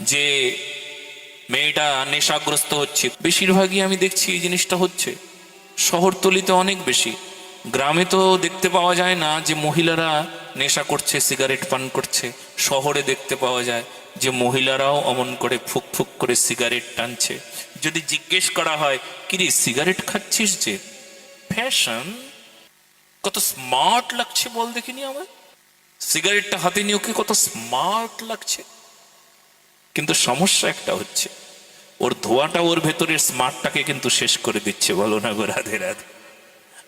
যে মেয়েটা নেশাগ্রস্ত হচ্ছে। বেশিরভাগই আমি দেখছি এই জিনিসটা হচ্ছে। শহরতলিতে অনেক বেশি। গ্রামে তো দেখতে পাওয়া যায় না যে মহিলারা নেশা করছে, সিগারেট পান করছে। শহরে দেখতে পাওয়া যায় যে মহিলারাও অমন করে ফুক ফুক করে সিগারেট টানছে। যদি জিজ্ঞেস করা হয় কিরে সিগারেট খাচ্ছিস যে? ফ্যাশন? কত স্মার্ট লাগছে বল দেখিনি আমার সিগারেটটা হাতে নিয়ে ওকে কত স্মার্ট লাগছে? কিন্তু সমস্যা একটা হচ্ছে, ওর ধোয়াটা ওর ভেতরের স্মার্টটাকে কিন্তু শেষ করে দিচ্ছে, বলো না গো রাধে রাধে।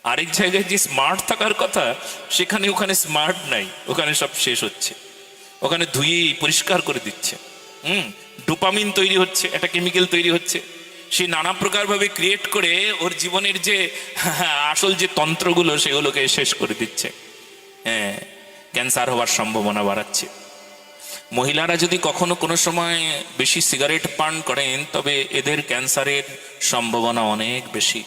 আরেক জায়গায় যে স্মার্ট থাকার কথা, সেখানে ওখানে স্মার্ট নাই, ওখানে সব শেষ হচ্ছে। ওখানে ধুয়ে পরিষ্কার করে দিচ্ছে। হুম, ডোপামিন তৈরি হচ্ছে, একটা কেমিক্যাল তৈরি হচ্ছে। সে নানা প্রকার ভাবে ক্রিয়েট করে ওর জীবনের যে আসল যে তন্ত্রগুলো, সেগুলোকে শেষ করে দিচ্ছে। হ্যাঁ ক্যান্সার হওয়ার সম্ভাবনা বাড়াচ্ছে। মহিলারা যদি কখনো কোনো সময় বেশি সিগারেট পান করেন, তবে এদের ক্যান্সারের সম্ভাবনা অনেক বেশি।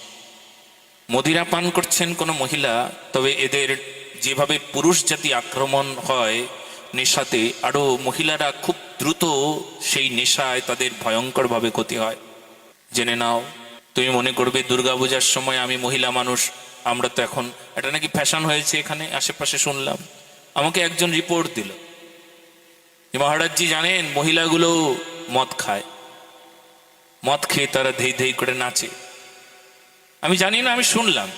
মদিরা পান করছেন কোনো মহিলা, তবে এদের যেভাবে পুরুষ জাতি আক্রমণ হয় নেশাতে, আরও মহিলারা খুব দ্রুত সেই নেশায় তাদের ভয়ঙ্করভাবে ক্ষতি হয়। জেনে নাও, তুমি মনে করবে, দুর্গাপূজার সময় আমি মহিলা মানুষ, আমরা তো এখন, এটা নাকি ফ্যাশন হয়েছে এখানে? আশেপাশে শুনলাম। আমাকে একজন রিপোর্ট দিল। মহারাজজি জানেন, মহিলাগুলো মদ খায়। মদ খেয়ে তারা ধেই ধেই করে নাচে। আমি জানি না, আমি শুনলাম।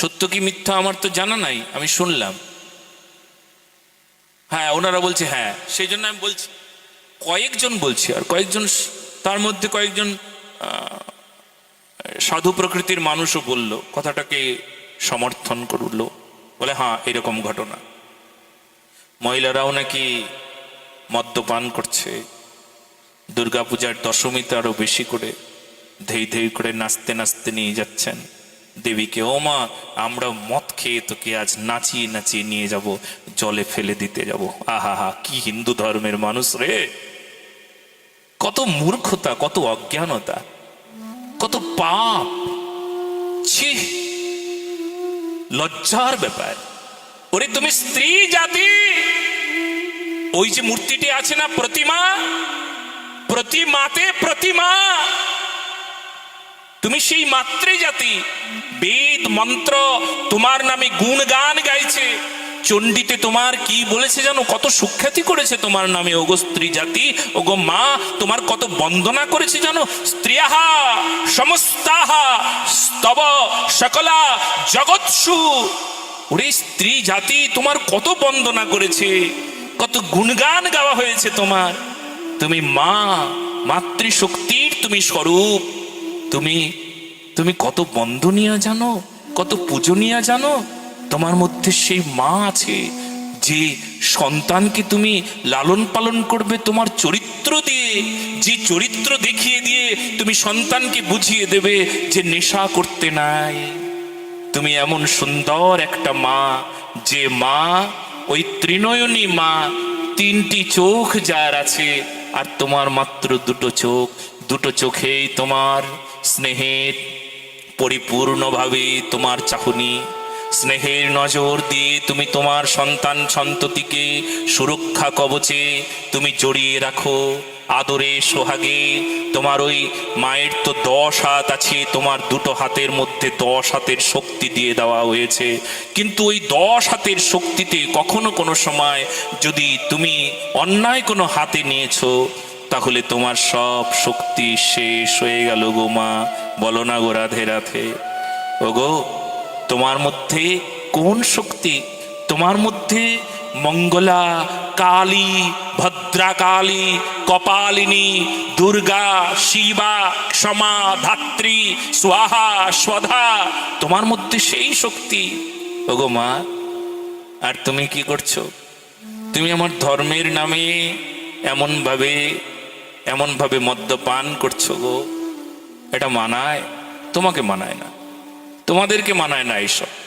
সত্য কি মিথ্যা আমার তো জানা নাই, আমি শুনলাম। হ্যাঁ ওনারা বলছে হ্যাঁ সেই জন্য আমি বলছি, কয়েকজন বলছি আর কয়েকজন তার মধ্যে কয়েকজন সাধু প্রকৃতির মানুষও বলল, কথাটাকে সমর্থন করল। বলে হ্যাঁ এরকম ঘটনা। মহিলারাও নাকি মদ্যপান করছে। দুর্গাপূজার দশমীতে আরও বেশি করে ধেই ধেই করে নাচতে নাচতে নিয়ে যাচ্ছেন। দেবীকে, ও মা, আমরা মদ খেয়ে তোকে আজ নাচিয়ে নাচিয়ে নিয়ে যাব, জলে ফেলে দিতে যাব। আহা হা, কি হিন্দু ধর্মের মানুষ রে। কত মূর্খতা, কত অজ্ঞানতা, কত পাপ। ছি, লজ্জার ব্যাপার। ওরে, তুমি স্ত্রী জাতি! ওই যে মূর্তিটি আছে না, প্রতিমা? প্রতিমাতে প্রতিমা। তুমি সেই মাতৃ জাতি বেদ, মন্ত্র, তোমার নামে গুণগান গাইছে। চণ্ডীতে তোমার কি বলেছে জানো? কত সুখ্যাতি করেছে তোমার নামে, ওগো স্ত্রী জাতি ওগো মা, তোমার কত বন্দনা করেছে জানো? স্ত্রিয়াহা সমস্তাহা, স্তব, সকলা, জগৎসু। ওরে স্ত্রী জাতি তোমার কত বন্দনা করেছে। কত গুণগান গাওয়া হয়েছে তোমার। তুমি মা, মাতৃশক্তির তুমি স্বরূপ। তুমি তুমি কত বন্দনীয় জানো, কত পূজনীয় জানো। তোমার মধ্যে সেই মা আছে, যে সন্তানকে তুমি লালন পালন করবে তোমার চরিত্র দিয়ে। যে চরিত্র দেখিয়ে দিয়ে তুমি সন্তানকে বুঝিয়ে দেবে যে নেশা করতে নাই। তুমি এমন সুন্দর একটা মা, যে মা ওই ত্রিনয়নী মা তিনটি চোখ যার আছে, আর তোমার মাত্র দুটো চোখ। দুটো চোখেই তোমার স্নেহের পরিপূর্ণভাবে তোমার চাহনি। স্নেহের নজর দিয়ে তুমি তোমার সন্তান সন্ততিকে সুরক্ষা কবচে তুমি জড়িয়ে রাখো। আদরে সোহাগে, তোমার ওই মায়ের তো দশ হাত আছে, তোমার দুটো হাতের মধ্যে দশ হাতের শক্তি দিয়ে দেওয়া হয়েছে। কিন্তু ওই দশ হাতের শক্তিতে কখনো কোনো সময় যদি তুমি অন্যায় কোনো হাতে নিয়েছো, তাহলে তোমার সব শক্তি শেষ হয়ে গেল গো মা। বলো না গো রাধে রাধে। ওগো, তোমার মধ্যে কোন শক্তি? তোমার মধ্যে মঙ্গলা, কালী ভদ্রাকালী, কপালিনী, দুর্গা, শিবা, ক্ষমা, ধাত্রী, স্বাহা, স্বধা, তোমার মধ্যে সেই শক্তি। ওগো মা, আর তুমি কি করছ? তুমি আমার ধর্মের নামে এমনভাবে এমনভাবে মদ্যপান করছ গো। এটা মানায়? তোমাকে মানায় না। তোমাদেরকে মানায় না এইসব।